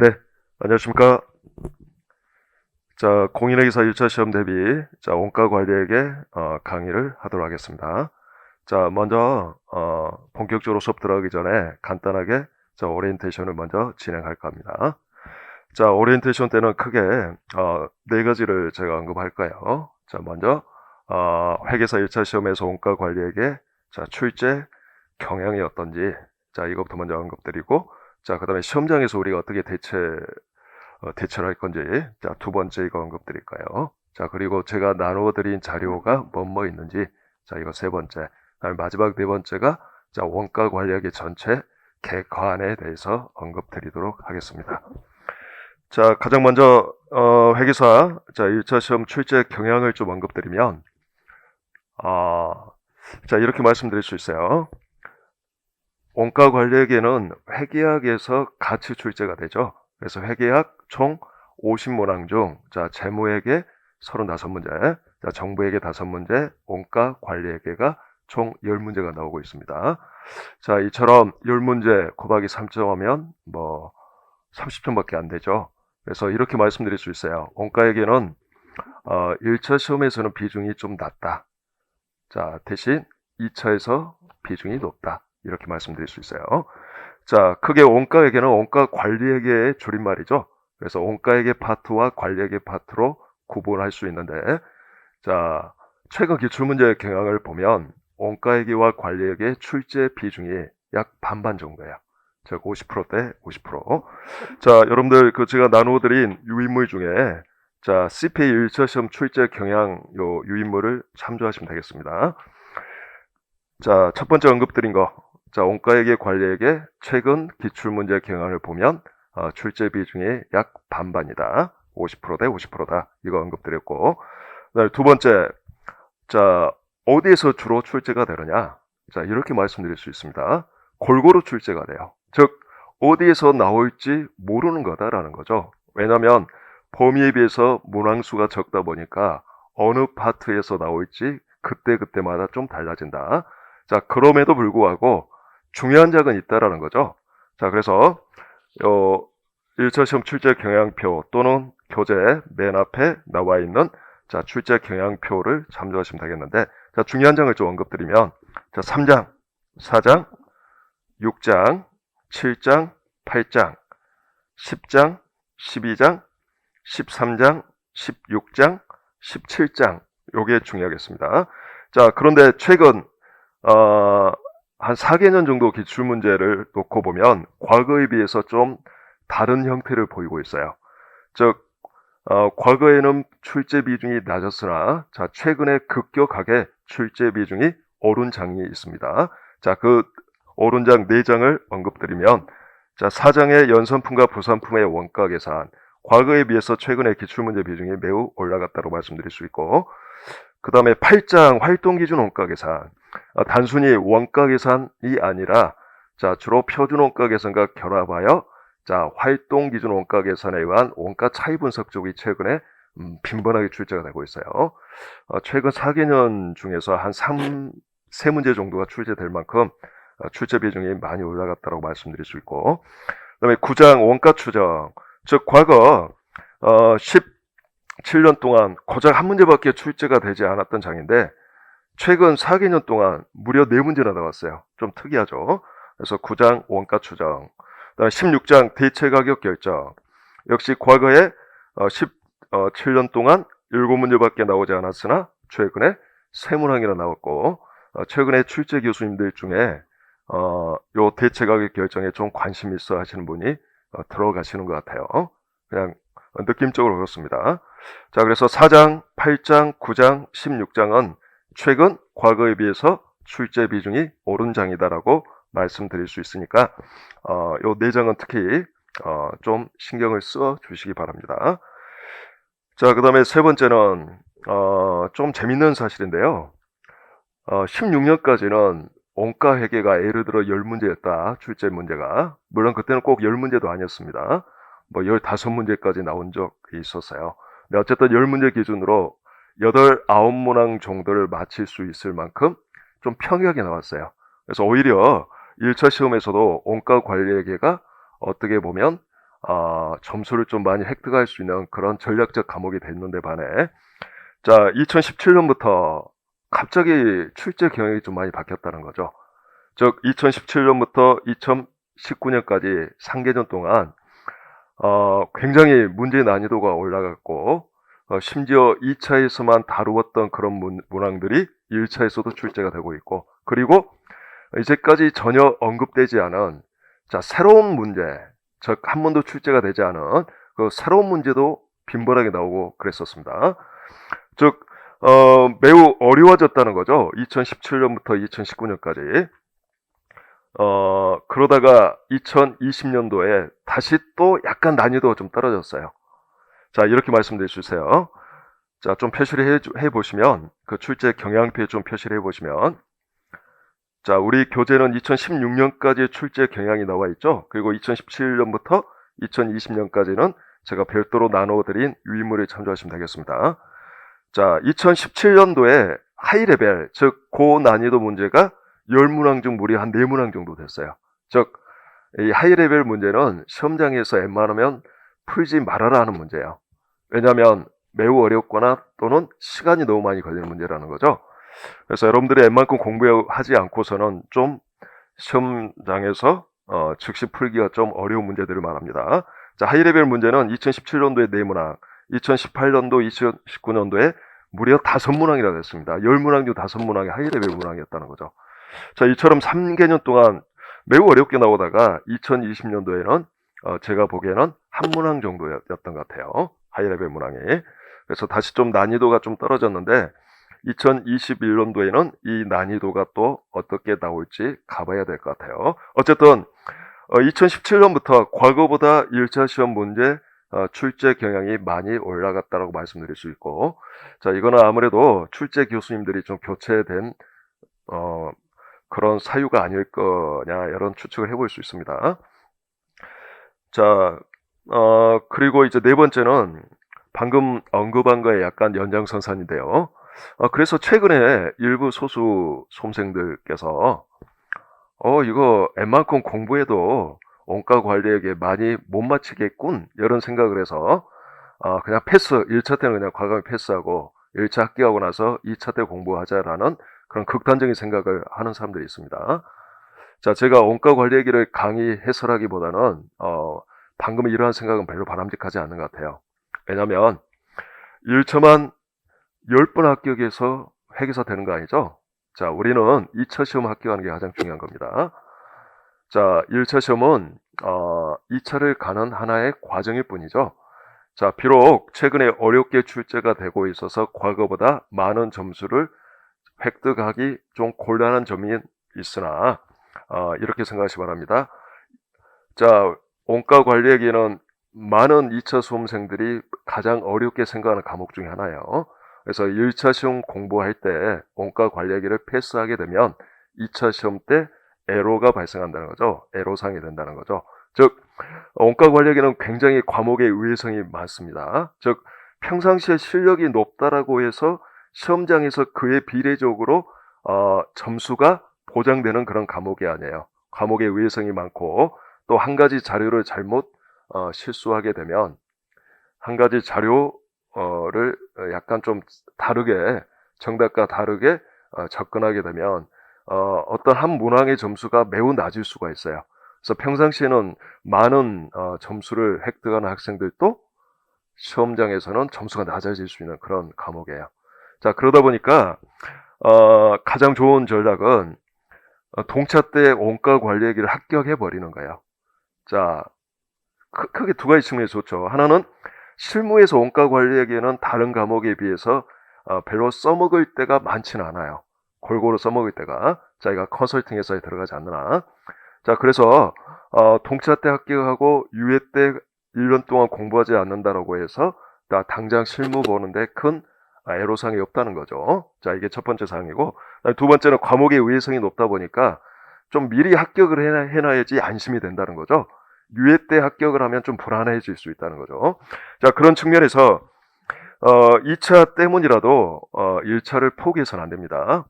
네, 안녕하십니까. 자, 공인회계사 1차 시험 대비, 자, 원가 관리에게 어, 강의를 하도록 하겠습니다. 자, 먼저, 어, 본격적으로 수업 들어가기 전에 간단하게, 자, 오리엔테이션을 먼저 진행할까 합니다. 자, 오리엔테이션 때는 크게, 어, 네 가지를 제가 언급할 거예요. 자, 먼저, 어, 회계사 1차 시험에서 원가 관리에게, 자, 출제 경향이 어떤지, 자, 이것부터 먼저 언급드리고, 자, 그 다음에 시험장에서 우리가 어떻게 대체, 어, 대처를 할 건지, 자, 두 번째 이거 언급드릴까요? 자, 그리고 제가 나누어 드린 자료가 뭐뭐 있는지, 자, 이거 세 번째. 다음에 마지막 네 번째가, 자, 원가 관리학의 전체 개관에 대해서 언급드리도록 하겠습니다. 자, 가장 먼저, 어, 회계사, 자, 1차 시험 출제 경향을 좀 언급드리면, 아, 자, 이렇게 말씀드릴 수 있어요. 원가 관리에게는 회계학에서 같이 출제가 되죠. 그래서 회계학 총 50문항 중, 자, 재무에게 35문제, 자, 정부에게 5문제, 원가 관리에게가 총 10문제가 나오고 있습니다. 자, 이처럼 10문제 곱하기 3점하면 뭐 30점밖에 안 되죠. 그래서 이렇게 말씀드릴 수 있어요. 원가에게는 어, 1차 시험에서는 비중이 좀 낮다. 자, 대신 2차에서 비중이 높다. 이렇게 말씀드릴 수 있어요. 자, 크게 원가에게는 원가 관리에게의 줄임말이죠. 그래서 원가에게 파트와 관리에게 파트로 구분할 수 있는데, 자, 최근 기출문제 경향을 보면 원가에게와 관리에게 출제 비중이 약 반반 정도예요. 즉 50%대 50%. 자, 여러분들 그 제가 나누어드린 유인물 중에 자, CPA 1차 시험 출제 경향 요 유인물을 참조하시면 되겠습니다. 자, 첫 번째 언급드린 거. 자, 원가에게 관리에게 최근 기출문제 경향을 보면 어, 출제 비중이 약 반반이다. 50%대 50%다. 이거 언급드렸고. 두 번째. 자, 어디에서 주로 출제가 되느냐? 자, 이렇게 말씀드릴 수 있습니다. 골고루 출제가 돼요. 즉, 어디에서 나올지 모르는 거다라는 거죠. 왜냐하면 범위에 비해서 문항수가 적다 보니까 어느 파트에서 나올지 그때그때마다 좀 달라진다. 자, 그럼에도 불구하고 중요한 작은 있다라는 거죠. 자, 그래서 어, 1차 시험 출제 경향표 또는 교재 맨 앞에 나와 있는 자, 출제 경향표를 참조하시면 되겠는데 자, 중요한 장을 좀 언급드리면 자, 3장, 4장, 6장, 7장, 8장, 10장, 12장, 13장, 16장, 17장 요게 중요하겠습니다. 자, 그런데 최근 어, 한 4개년 정도 기출문제를 놓고 보면 과거에 비해서 좀 다른 형태를 보이고 있어요. 즉, 어, 과거에는 출제 비중이 낮았으나, 자, 최근에 급격하게 출제 비중이 오른 장이 있습니다. 자, 그 오른 장 4장을 언급드리면, 자, 4장의 연산품과 부산품의 원가 계산, 과거에 비해서 최근에 기출문제 비중이 매우 올라갔다고 말씀드릴 수 있고, 그 다음에 8장 활동기준 원가 계산, 어, 단순히 원가 계산이 아니라 자 주로 표준 원가 계산과 결합하여 자 활동 기준 원가 계산에 의한 원가 차이 분석 쪽이 최근에 음, 빈번하게 출제가 되고 있어요. 어, 최근 4개년 중에서 한 3, 3문제 정도가 출제될 만큼 어, 출제 비중이 많이 올라갔다고 말씀드릴 수 있고 그 다음에 9장 원가 추정 즉 과거 어, 17년 동안 고작 한 문제밖에 출제가 되지 않았던 장인데 최근 4개년 동안 무려 4문제나 나왔어요. 좀 특이하죠. 그래서 9장 원가 추정, 그다음에 16장 대체 가격 결정. 역시 과거에 17년 동안 7문제밖에 나오지 않았으나 최근에 3문항이나 나왔고 어, 최근에 출제 교수님들 중에 어, 요 대체 가격 결정에 좀 관심 있어 하시는 분이 어, 들어가시는 것 같아요. 그냥 느낌적으로 그렇습니다. 자, 그래서 4장, 8장, 9장, 16장은 최근 과거에 비해서 출제 비중이 오른 장이다라고 말씀드릴 수 있으니까 어, 요네 장은 특히 어, 좀 신경을 써 주시기 바랍니다. 자, 그 다음에 세 번째는 어, 좀 재밌는 사실인데요. 어, 16년까지는 원가 회계가 예를 들어 10문제였다. 출제 문제가. 물론 그때는 꼭 10문제도 아니었습니다. 뭐 15문제까지 나온 적이 있었어요. 어쨌든 10문제 기준으로 8, 9문항 정도를 마칠 수 있을 만큼 좀 평이하게 나왔어요. 그래서 오히려 1차 시험에서도 원가 관리회계가 어떻게 보면 아, 점수를 좀 많이 획득할 수 있는 그런 전략적 과목이 됐는데 반해 자 2017년부터 갑자기 출제 경향이 좀 많이 바뀌었다는 거죠. 즉 2017년부터 2019년까지 3개년 동안 어, 굉장히 문제 난이도가 올라갔고 어, 심지어 2차에서만 다루었던 그런 문, 문항들이 1차에서도 출제가 되고 있고 그리고 이제까지 전혀 언급되지 않은 자 새로운 문제 즉 한 번도 출제가 되지 않은 그 새로운 문제도 빈번하게 나오고 그랬었습니다. 즉 어, 매우 어려워졌다는 거죠. 2017년부터 2019년까지. 어, 그러다가 2020년도에 다시 또 약간 난이도가 좀 떨어졌어요. 자, 이렇게 말씀드릴 수 있어요. 자, 좀 표시를 해, 해 보시면, 그 출제 경향표에 좀 표시를 해 보시면, 자, 우리 교재는 2016년까지 출제 경향이 나와 있죠. 그리고 2017년부터 2020년까지는 제가 별도로 나눠드린 위물에 참조하시면 되겠습니다. 자, 2017년도에 하이레벨, 즉 고난이도 문제가 10문항 중 무려 한 4문항 정도 됐어요. 즉, 이 하이레벨 문제는 시험장에서 웬만하면 풀지 말아라 하는 문제예요. 왜냐하면 매우 어렵거나 또는 시간이 너무 많이 걸리는 문제라는 거죠. 그래서 여러분들이 웬만큼 공부하지 않고서는 좀 시험장에서 어, 즉시 풀기가 좀 어려운 문제들을 말합니다. 자, 하이레벨 문제는 2017년도에 4문항, 2018년도, 2019년도에 무려 5문항이나 됐습니다. 10문항 중 5문항이 하이레벨 문항이었다는 거죠. 자, 이처럼 3개년 동안 매우 어렵게 나오다가 2020년도에는 어, 제가 보기에는 한 문항 정도였던 것 같아요. 하이레벨 문항이. 그래서 다시 좀 난이도가 좀 떨어졌는데 2021년도에는 이 난이도가 또 어떻게 나올지 가봐야 될 것 같아요. 어쨌든 2017년부터 과거보다 1차 시험 문제 어, 출제 경향이 많이 올라갔다라고 말씀드릴 수 있고, 자 이거는 아무래도 출제 교수님들이 좀 교체된 어, 그런 사유가 아닐 거냐 이런 추측을 해볼 수 있습니다. 자, 어, 그리고 이제 네 번째는 방금 언급한 거에 약간 연장선상인데요. 어, 그래서 최근에 일부 소수 수험생들께서 어, 이거 웬만큼 공부해도 원가 관리에게 많이 못 맞히겠군 이런 생각을 해서 어, 그냥 패스 1차 때는 그냥 과감히 패스하고 1차 합격하고 나서 2차 때 공부하자라는 그런 극단적인 생각을 하는 사람들이 있습니다. 자, 제가 원가 관리 얘기를 강의 해설하기보다는 어, 방금 이러한 생각은 별로 바람직하지 않는 것 같아요. 왜냐하면 1차만 10번 합격해서 회계사 되는 거 아니죠? 자, 우리는 2차 시험 합격하는 게 가장 중요한 겁니다. 자, 1차 시험은 어, 2차를 가는 하나의 과정일 뿐이죠. 자, 비록 최근에 어렵게 출제가 되고 있어서 과거보다 많은 점수를 획득하기 좀 곤란한 점이 있으나 어, 이렇게 생각하시 기 바랍니다. 자, 원가 관리에게는 많은 2차 수험생들이 가장 어렵게 생각하는 과목 중에 하나예요. 그래서 1차 시험 공부할 때 원가 관리하기를 패스하게 되면 2차 시험 때 에로가 발생한다는 거죠. 에로상이 된다는 거죠. 즉 원가 관리하기는 굉장히 과목의 의외성이 많습니다. 즉 평상시에 실력이 높다라고 해서 시험장에서 그에 비례적으로 어, 점수가 보장되는 그런 과목이 아니에요. 과목의 의외성이 많고 또 한 가지 자료를 잘못 어, 실수하게 되면 한 가지 자료를 약간 좀 다르게 정답과 다르게 어, 접근하게 되면 어, 어떤 한 문항의 점수가 매우 낮을 수가 있어요. 그래서 평상시에는 많은 어, 점수를 획득하는 학생들도 시험장에서는 점수가 낮아질 수 있는 그런 과목이에요. 자 그러다 보니까 어, 가장 좋은 전략은 어, 동차 때 원가 관리 얘기를 합격해 버리는 거예요. 자 크, 게 두 가지 측면이 좋죠. 하나는 실무에서 원가 관리에게는 다른 과목에 비해서 어, 별로 써먹을 때가 많지는 않아요. 골고루 써먹을 때가 자기가 컨설팅 회사에 들어가지 않느나 자 그래서 어, 동차 때 합격하고 유예 때 1년 동안 공부하지 않는다라고 해서 나 당장 실무 보는데 큰 애로사항이 없다는 거죠. 자 이게 첫 번째 사항이고 두 번째는 과목의 의외성이 높다 보니까 좀 미리 합격을 해놔, 해놔야지 안심이 된다는 거죠. 유예 때 합격을 하면 좀 불안해질 수 있다는 거죠. 자, 그런 측면에서, 어, 2차 때문이라도, 어, 1차를 포기해서는 안 됩니다.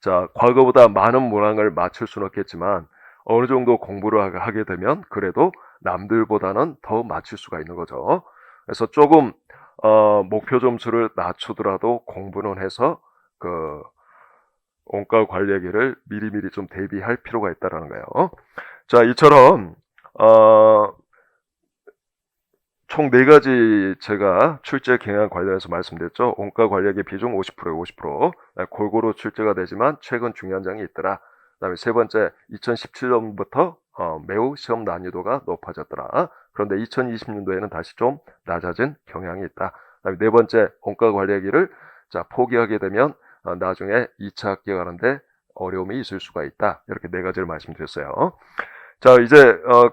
자, 과거보다 많은 문항을 맞출 수는 없겠지만, 어느 정도 공부를 하게 되면, 그래도 남들보다는 더 맞출 수가 있는 거죠. 그래서 조금 어, 목표 점수를 낮추더라도 공부는 해서 그 원가 관리하기를 미리미리 좀 대비할 필요가 있다라는 거예요. 자, 이처럼 어, 총 네 가지 제가 출제 경향 관련해서 말씀드렸죠. 원가 관리액의 비중 50%에 50%. 네, 골고루 출제가 되지만 최근 중요한 점이 있더라. 그다음에 세 번째, 2017년부터 어, 매우 시험 난이도가 높아졌더라. 그런데 2020년도에는 다시 좀 낮아진 경향이 있다. 그다음에 네 번째, 원가 관리하기를 자 포기하게 되면 어, 나중에 2차 학기에 가는데 어려움이 있을 수가 있다. 이렇게 네 가지를 말씀드렸어요. 자 이제 어,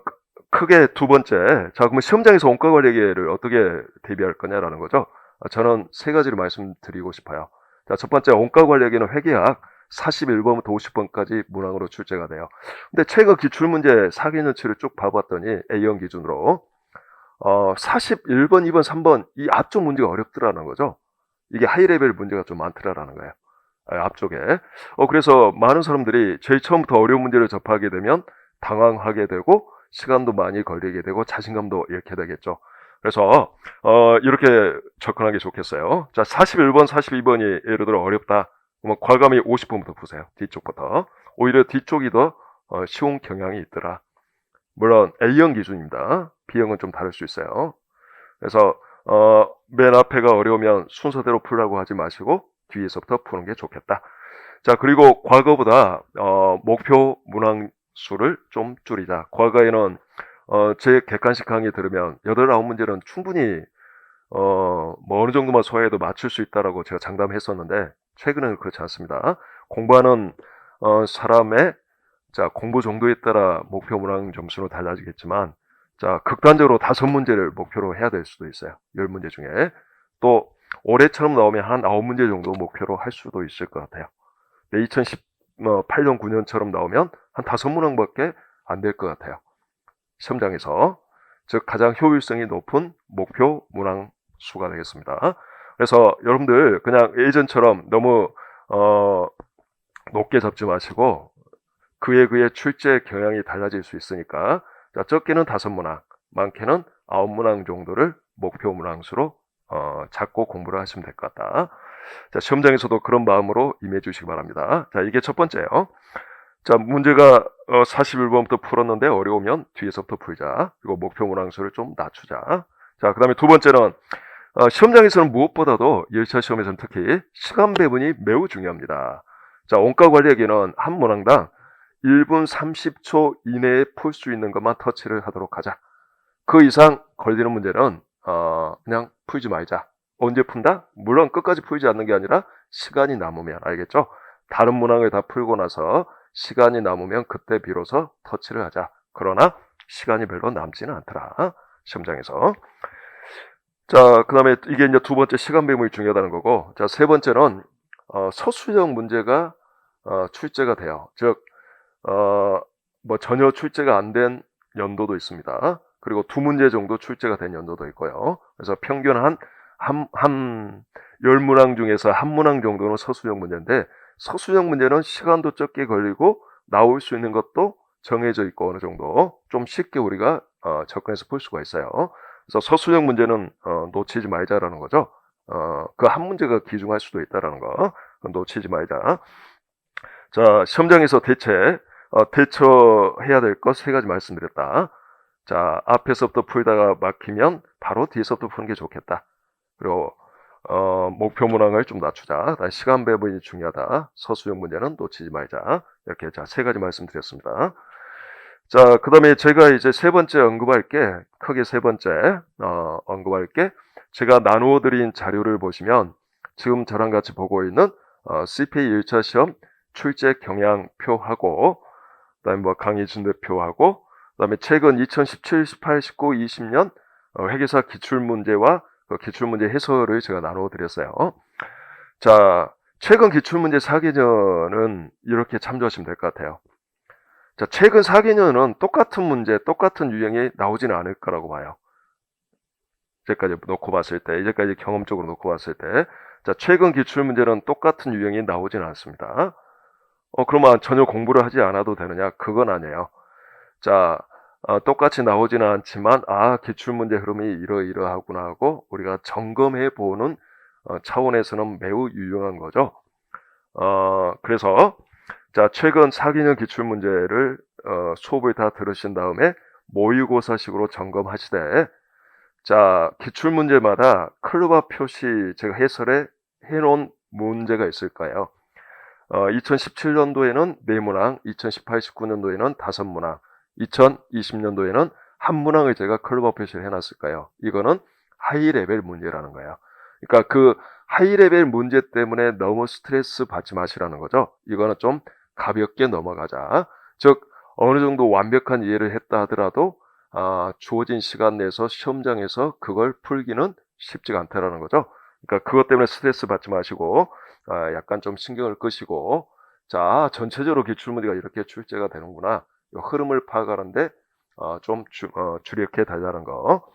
크게 두 번째, 자 그러면 시험장에서 원가 관리계를 어떻게 대비할 거냐라는 거죠. 아, 저는 세 가지를 말씀드리고 싶어요. 자, 첫 번째 원가 관리계는 회계학 41번부터 50번까지 문항으로 출제가 돼요. 근데 최근 기출문제 4개년치를 쭉 봐봤더니 A형 기준으로 어, 41번, 2번, 3번 이 앞쪽 문제가 어렵더라는 거죠. 이게 하이레벨 문제가 좀 많더라라는 거예요. 아, 앞쪽에. 어, 그래서 많은 사람들이 제일 처음부터 어려운 문제를 접하게 되면 당황하게 되고 시간도 많이 걸리게 되고 자신감도 잃게 되겠죠. 그래서 어, 이렇게 접근하기 좋겠어요. 자, 41번, 42번이 예를 들어 어렵다. 그러면 과감히 50번부터 보세요. 뒤쪽부터. 오히려 뒤쪽이 더 어, 쉬운 경향이 있더라. 물론 A형 기준입니다. B형은 좀 다를 수 있어요. 그래서 어, 맨 앞에가 어려우면 순서대로 풀라고 하지 마시고 뒤에서부터 푸는 게 좋겠다. 자, 그리고 과거보다 어, 목표 문항 수를 좀 줄이자. 과거에는 어, 제 객관식 강의 들으면 8, 9문제는 충분히 어, 뭐 어느 정도만 소화해도 맞출 수 있다라고 제가 장담했었는데 최근에는 그렇지 않습니다. 공부하는 어, 사람의 자, 공부 정도에 따라 목표 문항 점수는 달라지겠지만 자, 극단적으로 다섯 문제를 목표로 해야 될 수도 있어요. 열 문제 중에. 또 올해처럼 나오면 한 아홉 문제 정도 목표로 할 수도 있을 것 같아요. 2018년, 9년처럼 나오면 한 다섯 문항밖에 안 될 것 같아요. 시험장에서. 즉, 가장 효율성이 높은 목표 문항 수가 되겠습니다. 그래서 여러분들 그냥 예전처럼 너무, 어, 높게 잡지 마시고, 그에 그에 출제 경향이 달라질 수 있으니까, 자, 적게는 다섯 문항, 많게는 아홉 문항 정도를 목표 문항수로 어, 잡고 공부를 하시면 될 것 같다. 자, 시험장에서도 그런 마음으로 임해 주시기 바랍니다. 자, 이게 첫 번째예요. 자, 문제가 어, 41번부터 풀었는데 어려우면 뒤에서부터 풀자. 그리고 목표 문항수를 좀 낮추자. 자, 그 다음에 두 번째는 어, 시험장에서는 무엇보다도 1차 시험에서는 특히 시간 배분이 매우 중요합니다. 자, 원가 관리에게는 한 문항당 1분 30초 이내에 풀 수 있는 것만 터치를 하도록 하자. 그 이상 걸리는 문제는 어, 그냥 풀지 말자. 언제 푼다? 물론 끝까지 풀지 않는 게 아니라 시간이 남으면 알겠죠? 다른 문항을 다 풀고 나서 시간이 남으면 그때 비로소 터치를 하자. 그러나 시간이 별로 남지는 않더라. 시험장에서. 자, 그 다음에 이게 이제 두 번째 시간 배분이 중요하다는 거고, 자, 세 번째는 어, 서술형 문제가 어, 출제가 돼요. 즉, 어, 뭐 전혀 출제가 안 된 연도도 있습니다. 그리고 두 문제 정도 출제가 된 연도도 있고요. 그래서 평균 한, 한, 한, 열 문항 중에서 한 문항 정도는 서술형 문제인데, 서술형 문제는 시간도 적게 걸리고, 나올 수 있는 것도 정해져 있고, 어느 정도. 좀 쉽게 우리가, 어, 접근해서 풀 수가 있어요. 그래서 서술형 문제는, 어, 놓치지 말자라는 거죠. 어, 그 한 문제가 기중할 수도 있다라는 거. 놓치지 말자. 자, 시험장에서 대체, 어, 대처해야 될 것 세 가지 말씀드렸다. 자, 앞에서부터 풀다가 막히면 바로 뒤에서부터 푸는 게 좋겠다. 그리고 어, 목표 문항을 좀 낮추자. 시간 배분이 중요하다. 서술형 문제는 놓치지 말자. 이렇게 자, 세 가지 말씀드렸습니다. 자, 그 다음에 제가 이제 세 번째 언급할 게, 크게 세 번째, 어, 언급할 게, 제가 나누어 드린 자료를 보시면, 지금 저랑 같이 보고 있는, 어, CPA 1차 시험 출제 경향표하고, 그 다음에 뭐 강의 준대표하고, 그 다음에 최근 2017, 18, 19, 20년 어, 회계사 기출문제와 그 기출문제 해설을 제가 나누어 드렸어요. 자, 최근 기출문제 4개년은 이렇게 참조하시면 될 것 같아요. 자, 최근 4개년은 똑같은 문제, 똑같은 유형이 나오지는 않을 거라고 봐요. 이제까지 놓고 봤을 때, 이제까지 경험적으로 놓고 봤을 때, 자, 최근 기출문제는 똑같은 유형이 나오지는 않습니다. 어, 그러면 전혀 공부를 하지 않아도 되느냐? 그건 아니에요. 자, 어, 똑같이 나오지는 않지만 아 기출문제 흐름이 이러이러하구나 하고 우리가 점검해 보는 어, 차원에서는 매우 유용한 거죠. 어, 그래서 자 최근 4기년 기출문제를 어, 수업을 다 들으신 다음에 모의고사식으로 점검하시되 자 기출문제마다 클로바 표시 제가 해설에 해놓은 문제가 있을까요? 어, 2017년도에는 네 문항, 2018, 19년도에는 다섯 문항, 2020년도에는 한 문항을 제가 클로바 표시를 해놨을까요? 이거는 하이 레벨 문제라는 거예요. 그러니까 그 하이 레벨 문제 때문에 너무 스트레스 받지 마시라는 거죠. 이거는 좀 가볍게 넘어가자. 즉 어느 정도 완벽한 이해를 했다 하더라도 아, 주어진 시간 내에서 시험장에서 그걸 풀기는 쉽지가 않다라는 거죠. 그러니까 그것 때문에 스트레스 받지 마시고 아, 약간 좀 신경을 끄시고 자 전체적으로 기출문제가 이렇게 출제가 되는구나 이 흐름을 파악하는데 어, 좀 주, 어, 주력해 달라는 거.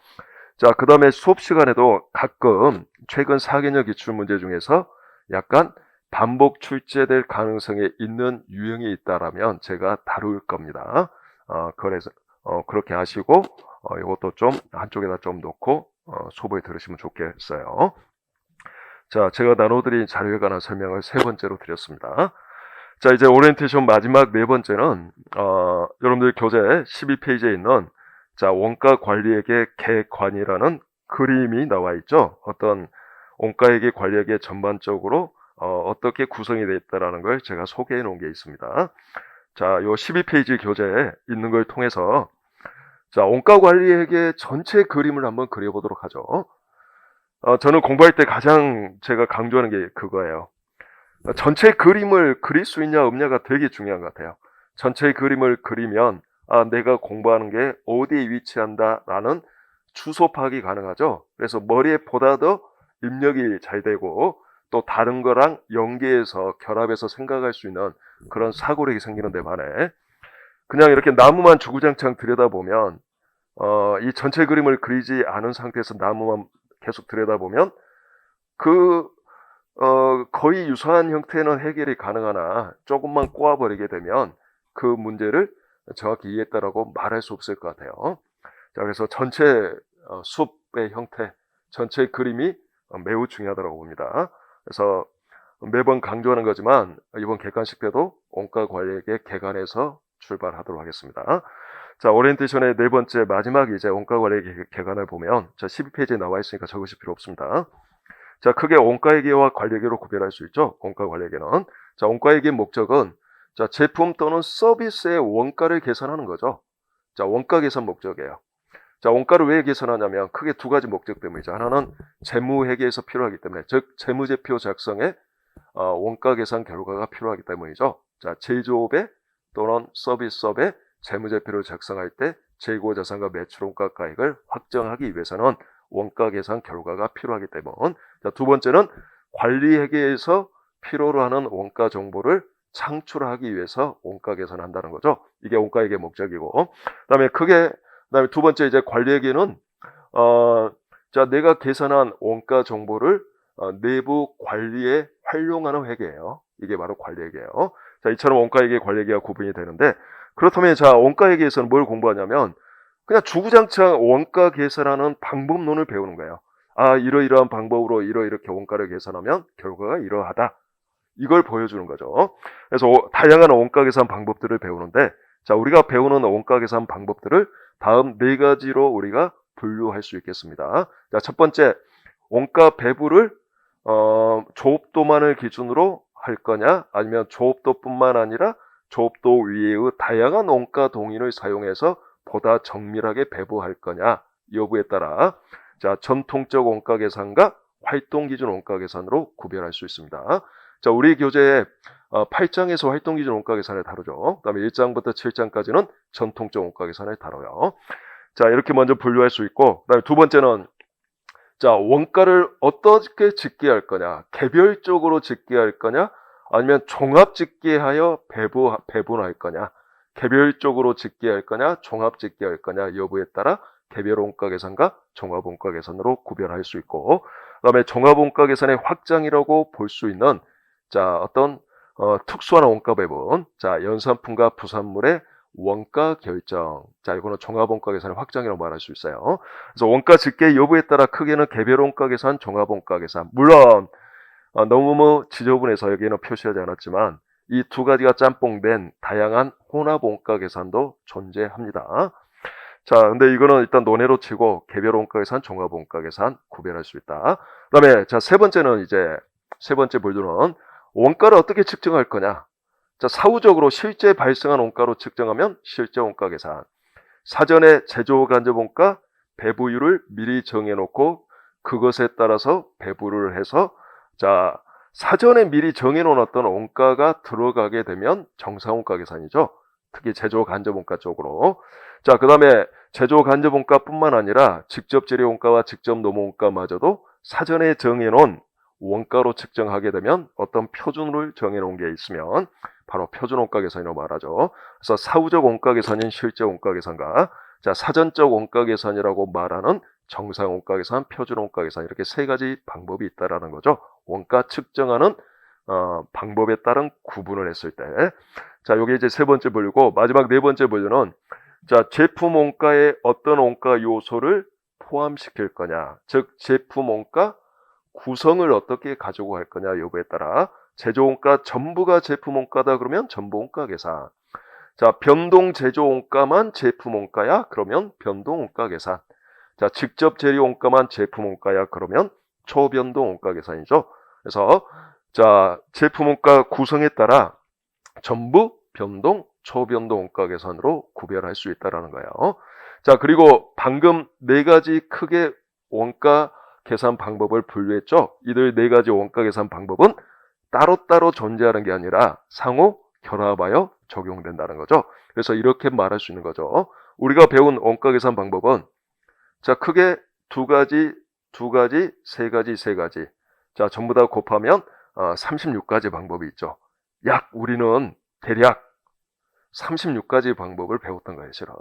자, 그 다음에 수업 시간에도 가끔 최근 4개년 기출 문제 중에서 약간 반복 출제될 가능성이 있는 유형이 있다라면 제가 다룰 겁니다. 어, 그래서, 어, 그렇게 하시고, 어, 이것도 좀 한쪽에다 좀 놓고, 어, 수업을 들으시면 좋겠어요. 자, 제가 나눠드린 자료에 관한 설명을 세 번째로 드렸습니다. 자, 이제 오리엔테이션 마지막 네 번째는, 어, 여러분들 교재 12페이지에 있는, 자, 원가 관리에게 개관이라는 그림이 나와 있죠. 어떤 원가에게 관리에게 전반적으로, 어, 떻게 구성이 되어 있다라는 걸 제가 소개해 놓은 게 있습니다. 자, 요 12페이지 교재에 있는 걸 통해서, 자, 원가 관리에게 전체 그림을 한번 그려보도록 하죠. 어, 저는 공부할 때 가장 제가 강조하는 게 그거예요. 어, 전체 그림을 그릴 수 있냐 없냐가 되게 중요한 것 같아요. 전체 그림을 그리면 아, 내가 공부하는 게 어디에 위치한다라는 추소 파악이 가능하죠. 그래서 머리에 보다 더 입력이 잘 되고 또 다른 거랑 연계해서 결합해서 생각할 수 있는 그런 사고력이 생기는 데 반해 그냥 이렇게 나무만 주구장창 들여다보면 어, 이 전체 그림을 그리지 않은 상태에서 나무만 계속 들여다보면 그 어, 거의 유사한 형태는 해결이 가능하나 조금만 꼬아버리게 되면 그 문제를 정확히 이해했다라고 말할 수 없을 것 같아요. 자, 그래서 전체 어, 숲의 형태, 전체 그림이 어, 매우 중요하다고 봅니다. 그래서 매번 강조하는 거지만 이번 객관식 때도 원가 관리에게 개관해서 출발하도록 하겠습니다. 자, 오리엔테이션의 네 번째 마지막 이제 원가 관리에게 개관을 보면 자, 12페이지에 나와 있으니까 적으실 필요 없습니다. 자, 크게 원가회계와 관리회계로 구별할 수 있죠. 원가 관리회계는. 자, 원가회계 목적은 자, 제품 또는 서비스의 원가를 계산하는 거죠. 자, 원가 계산 목적이에요. 자, 원가를 왜 계산하냐면 크게 두 가지 목적 때문이죠. 하나는 재무회계에서 필요하기 때문에, 즉 재무제표 작성에 어, 원가 계산 결과가 필요하기 때문이죠. 자, 제조업에 또는 서비스업에 재무제표를 작성할 때 재고 자산과 매출 원가 가액을 확정하기 위해서는 원가 계산 결과가 필요하기 때문. 자, 두 번째는 관리회계에서 필요로 하는 원가 정보를 창출하기 위해서 원가 계산한다는 거죠. 이게 원가회계 목적이고. 그다음에 크게 그다음에 두 번째 이제 관리회계는 어, 자, 내가 계산한 원가 정보를 어, 내부 관리에 활용하는 회계예요. 이게 바로 관리회계예요. 자, 이처럼 원가회계 관리회계가 구분이 되는데 그렇다면 자, 원가회계에서는 뭘 공부하냐면 그냥 주구장창 원가 계산하는 방법론을 배우는 거예요. 아, 이러이러한 방법으로 이러이렇게 원가를 계산하면 결과가 이러하다. 이걸 보여주는 거죠. 그래서 다양한 원가 계산 방법들을 배우는데, 자, 우리가 배우는 원가 계산 방법들을 다음 네 가지로 우리가 분류할 수 있겠습니다. 자, 첫 번째, 원가 배부를, 어, 조업도만을 기준으로 할 거냐, 아니면 조업도뿐만 아니라 조업도 위에의 다양한 원가 동인을 사용해서 보다 정밀하게 배부할 거냐 여부에 따라 자 전통적 원가 계산과 활동 기준 원가 계산으로 구별할 수 있습니다. 자 우리 교재에 8장에서 활동 기준 원가 계산을 다루죠. 그다음에 1장부터 7장까지는 전통적 원가 계산을 다뤄요. 자 이렇게 먼저 분류할 수 있고 그다음에 두 번째는 자 원가를 어떻게 집계할 거냐 개별적으로 집계할 거냐 아니면 종합 집계하여 배부 배분할 거냐 개별적으로 집계할 거냐, 종합 집계할 거냐 여부에 따라 개별 원가 계산과 종합 원가 계산으로 구별할 수 있고, 그다음에 종합 원가 계산의 확장이라고 볼 수 있는 자 어떤 어, 특수한 원가 배분, 자 연산품과 부산물의 원가 결정. 자, 이거는 종합원가 계산의 확장이라고 말할 수 있어요. 그래서 원가 집계 여부에 따라 크게는 개별 원가 계산, 종합 원가 계산. 물론 어, 너무 뭐 지저분해서 여기는 표시하지 않았지만 이 두 가지가 짬뽕된 다양한 혼합 원가 계산도 존재합니다. 자, 근데 이거는 일단 논외로 치고 개별 원가 계산, 종합 원가 계산 구별할 수 있다. 그다음에 자, 세 번째는 이제 세 번째 볼드는 원가를 어떻게 측정할 거냐? 자, 사후적으로 실제 발생한 원가로 측정하면 실제 원가 계산. 사전에 제조 간접 원가 배부율을 미리 정해 놓고 그것에 따라서 배부를 해서 자, 사전에 미리 정해 놓은 어떤 원가가 들어가게 되면 정상 원가 계산이죠. 특히 제조 간접 원가 쪽으로. 자, 그 다음에 제조 간접 원가뿐만 아니라 직접 재료 원가와 직접 노무 원가마저도 사전에 정해 놓은 원가로 측정하게 되면 어떤 표준을 정해 놓은 게 있으면 바로 표준 원가 계산이라고 말하죠. 그래서 사후적 원가 계산인 실제 원가 계산과 자, 사전적 원가 계산이라고 말하는 정상 원가 계산, 표준 원가 계산 이렇게 세 가지 방법이 있다라는 거죠. 원가 측정하는 어, 방법에 따른 구분을 했을 때. 자, 요게 이제 세 번째 분류고 마지막 네 번째 분류는 자, 제품 원가에 어떤 원가 요소를 포함시킬 거냐. 즉 제품 원가 구성을 어떻게 가지고 갈 거냐 여부에 따라 제조 원가 전부가 제품 원가다 그러면 전부 원가 계산. 자, 변동 제조 원가만 제품 원가야? 그러면 변동 원가 계산. 자, 직접 재료 원가만 제품 원가야? 그러면 초변동 원가 계산이죠. 그래서 자, 제품 원가 구성에 따라 전부 변동, 초변동 원가 계산으로 구별할 수 있다라는 거예요. 자, 그리고 방금 네 가지 크게 원가 계산 방법을 분류했죠. 이들 네 가지 원가 계산 방법은 따로따로 존재하는 게 아니라 상호 결합하여 적용된다는 거죠. 그래서 이렇게 말할 수 있는 거죠. 우리가 배운 원가 계산 방법은 자, 크게 두 가지, 두 가지, 세 가지, 세 가지. 자, 전부 다 곱하면 어, 36가지 방법이 있죠. 약 우리는 대략 36가지 방법을 배웠던 거예요, 실은.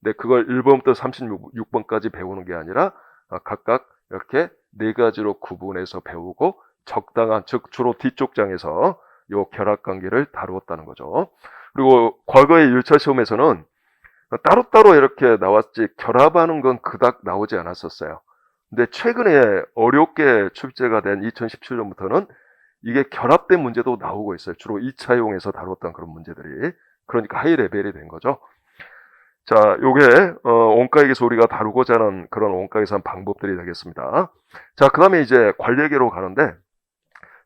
근데 그걸 1번부터 36번까지 배우는 게 아니라 어, 각각 이렇게 네 가지로 구분해서 배우고 적당한 즉 주로 뒤쪽 장에서 요 결합 관계를 다루었다는 거죠. 그리고 과거의 1차 시험에서는 따로따로 이렇게 나왔지 결합하는 건 그닥 나오지 않았었어요. 근데 최근에 어렵게 출제가 된 2017년부터는 이게 결합된 문제도 나오고 있어요. 주로 2차용에서 다뤘던 그런 문제들이. 그러니까 하이 레벨이 된 거죠. 자, 요게 어, 원가에게서 우리가 다루고자 하는 그런 원가 계산 방법들이 되겠습니다. 자, 그 다음에 이제 관리회계로 가는데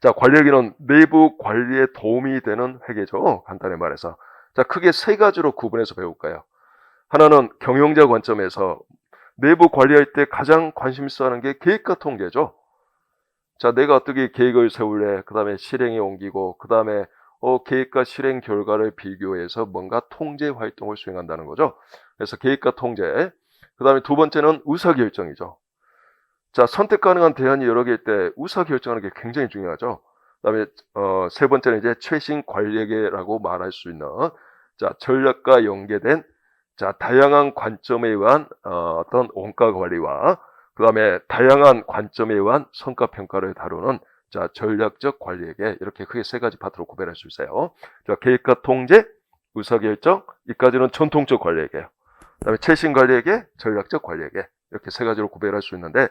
자, 관리회계는 내부 관리에 도움이 되는 회계죠. 간단히 말해서. 자, 크게 세 가지로 구분해서 배울까요? 하나는 경영자 관점에서 내부 관리할 때 가장 관심 있어 하는 게 계획과 통계죠. 자, 내가 어떻게 계획을 세울래? 그 다음에 실행에 옮기고, 그 다음에 어, 계획과 실행 결과를 비교해서 뭔가 통제 활동을 수행한다는 거죠. 그래서 계획과 통제. 그 다음에 두 번째는 의사결정이죠. 자, 선택 가능한 대안이 여러 개일 때 의사결정하는 게 굉장히 중요하죠. 그 다음에, 어, 세 번째는 이제 최신 관리계라고 말할 수 있는, 자, 전략과 연계된, 자, 다양한 관점에 의한, 어, 어떤 원가 관리와, 그 다음에 다양한 관점에 의한 성과 평가를 다루는 자, 전략적 관리에게 이렇게 크게 세 가지 파트로 구별할 수 있어요. 자, 계획과 통제, 의사결정, 이까지는 전통적 관리에게요. 그 다음에 최신 관리에게, 전략적 관리에게 이렇게 세 가지로 구별할 수 있는데,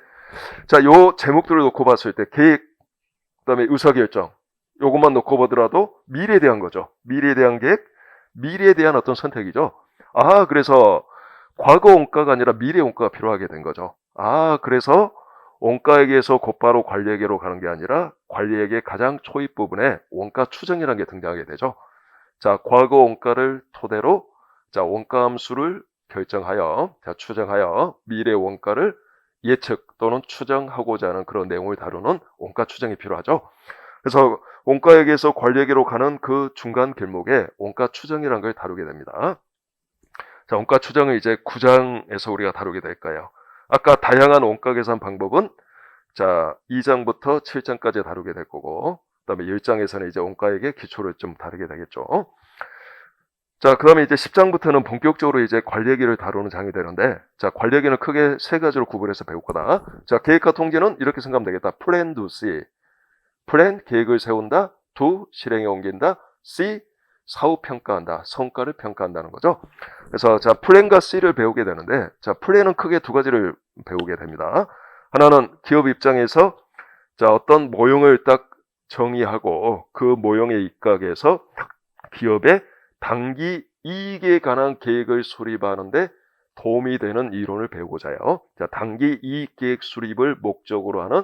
자, 요 제목들을 놓고 봤을 때 계획, 그 다음에 의사결정, 요것만 놓고 보더라도 미래에 대한 거죠. 미래에 대한 계획, 미래에 대한 어떤 선택이죠. 아, 그래서 과거 원가가 아니라 미래 원가가 필요하게 된 거죠. 아, 그래서 원가에게서 곧바로 관리에게로 가는 게 아니라 관리에게 가장 초입 부분에 원가 추정이라는 게 등장하게 되죠. 자, 과거 원가를 토대로 자, 원가 함수를 결정하여 자, 추정하여 미래 원가를 예측 또는 추정하고자 하는 그런 내용을 다루는 원가 추정이 필요하죠. 그래서 원가에게서 관리에게로 가는 그 중간 길목에 원가 추정이라는 걸 다루게 됩니다. 자, 원가 추정을 이제 9장에서 우리가 다루게 될까요? 아까 다양한 원가 계산 방법은 자, 2장부터 7장까지 다루게 될 거고, 그 다음에 1장에서는 이제 원가액의 기초를 좀 다루게 되겠죠. 자, 그 다음에 이제 10장부터는 본격적으로 이제 관리계를 다루는 장이 되는데, 자, 관리계는 크게 세 가지로 구분해서 배울 거다. 자, 계획과 통제는 이렇게 생각하면 되겠다. 플랜 두 C. 플랜, 계획을 세운다. 두, 실행에 옮긴다. C, 사후 평가한다. 성과를 평가한다는 거죠. 그래서 자, 플랜과 C를 배우게 되는데 자, 플랜은 크게 두 가지를 배우게 됩니다. 하나는 기업 입장에서 자, 어떤 모형을 딱 정의하고 그 모형에 입각해서 기업의 단기 이익에 관한 계획을 수립하는데 도움이 되는 이론을 배우고자 해요. 자, 단기 이익 계획 수립을 목적으로 하는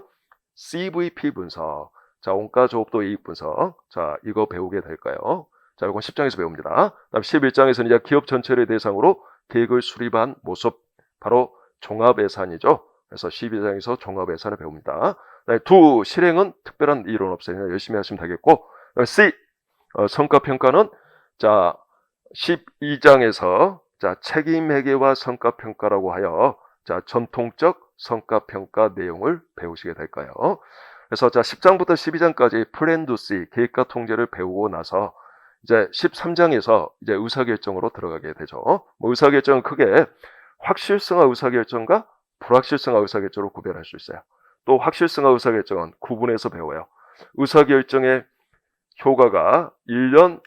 CVP 분석. 자, 원가 조업도 이익 분석. 자, 이거 배우게 될까요? 자, 이건 10장에서 배웁니다. 다음 11장에서는 이제 기업 전체를 대상으로 계획을 수립한 모습. 바로 종합 예산이죠. 그래서 12장에서 종합 예산을 배웁니다. 네, 두 실행은 특별한 이론 없어요. 열심히 하시면 되겠고. C 어, 성과 평가는 자 12장에서 자 책임 회계와 성과 평가라고 하여 자 전통적 성과 평가 내용을 배우시게 될까요? 그래서 자 10장부터 12장까지 플랜2 C 계획과 통제를 배우고 나서 이제 13장에서 이제 의사결정으로 들어가게 되죠. 뭐 의사결정은 크게 확실성화 의사결정과 불확실성화 의사결정으로 구별할 수 있어요. 또 확실성화 의사결정은 구분해서 배워요. 의사결정의 효과가 1년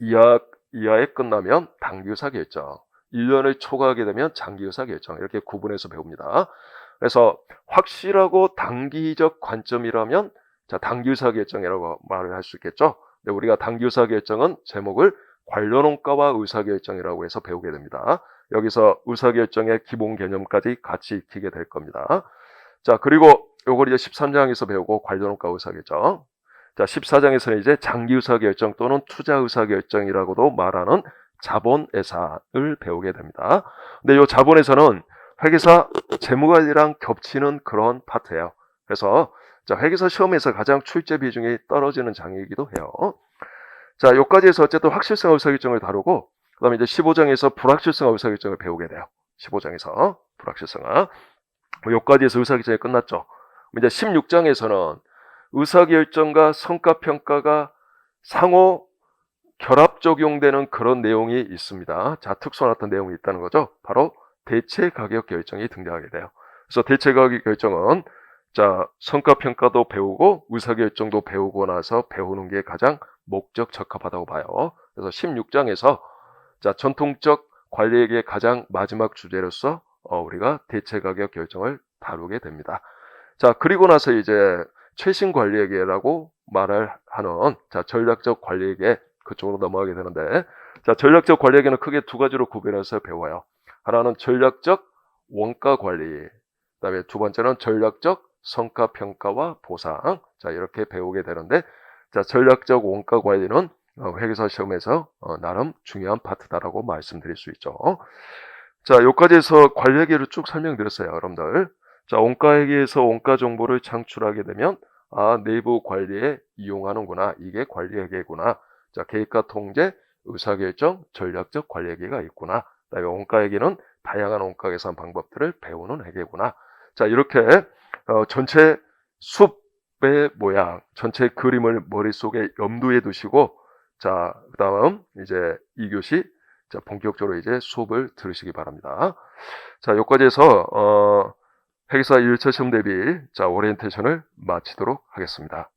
이하, 이하에 끝나면 단기 의사결정, 1년을 초과하게 되면 장기 의사결정 이렇게 구분해서 배웁니다. 그래서 확실하고 단기적 관점이라면 자 단기 의사결정이라고 말을 할 수 있겠죠. 근데 우리가 단기 의사결정은 제목을 원가와 의사결정이라고 해서 배우게 됩니다. 여기서 의사결정의 기본 개념까지 같이 익히게 될 겁니다. 자, 그리고 요걸 이제 13장에서 배우고 관련 원가 의사결정. 자, 14장에서는 이제 장기 의사결정 또는 투자 의사결정이라고도 말하는 자본 예산을 배우게 됩니다. 근데 이 자본에서는 회계사 재무관리랑 겹치는 그런 파트예요. 그래서 자, 회계사 시험에서 가장 출제 비중이 떨어지는 장이기도 해요. 자, 여기까지 해서 어쨌든 확실성 의사결정을 다루고 그 다음에 이제 15장에서 불확실성 의사결정을 배우게 돼요. 15장에서 불확실성화. 뭐 여기까지 해서 의사결정이 끝났죠. 이제 16장에서는 의사결정과 성과평가가 상호 결합 적용되는 그런 내용이 있습니다. 자, 어떤 내용이 있다는 거죠. 바로 대체 가격 결정이 등장하게 돼요. 그래서 대체 가격 결정은 자, 성과평가도 배우고 의사결정도 배우고 나서 배우는 게 가장 목적 적합하다고 봐요. 그래서 16장에서 자, 전통적 관리에게 가장 마지막 주제로서 어, 우리가 대체 가격 결정을 다루게 됩니다. 자, 그리고 나서 이제 최신 관리에게라고 말을 하는 자, 전략적 관리에게 그쪽으로 넘어가게 되는데 자, 전략적 관리에게는 크게 두 가지로 구별해서 배워요. 하나는 전략적 원가 관리, 그다음에 두 번째는 전략적 성과 평가와 보상. 자, 이렇게 배우게 되는데 자, 전략적 원가 관리는 어, 회계사 시험에서 어, 나름 중요한 파트다라고 말씀드릴 수 있죠. 자, 여기까지 해서 관리회계를 쭉 설명드렸어요, 여러분들. 자, 원가회계에서 원가 정보를 창출하게 되면 아, 내부 관리에 이용하는구나. 이게 관리회계구나. 자, 계획과 통제, 의사결정, 전략적 관리회계가 있구나. 그다음에 원가회계는 다양한 원가 계산 방법들을 배우는 회계구나. 자, 이렇게 어, 전체 숲의 모양, 전체 그림을 머릿속에 염두에 두시고 자, 그다음 이제 2교시 자, 본격적으로 이제 수업을 들으시기 바랍니다. 자, 여기까지 해서 어, 회계사 1차 시험 대비 자, 오리엔테이션을 마치도록 하겠습니다.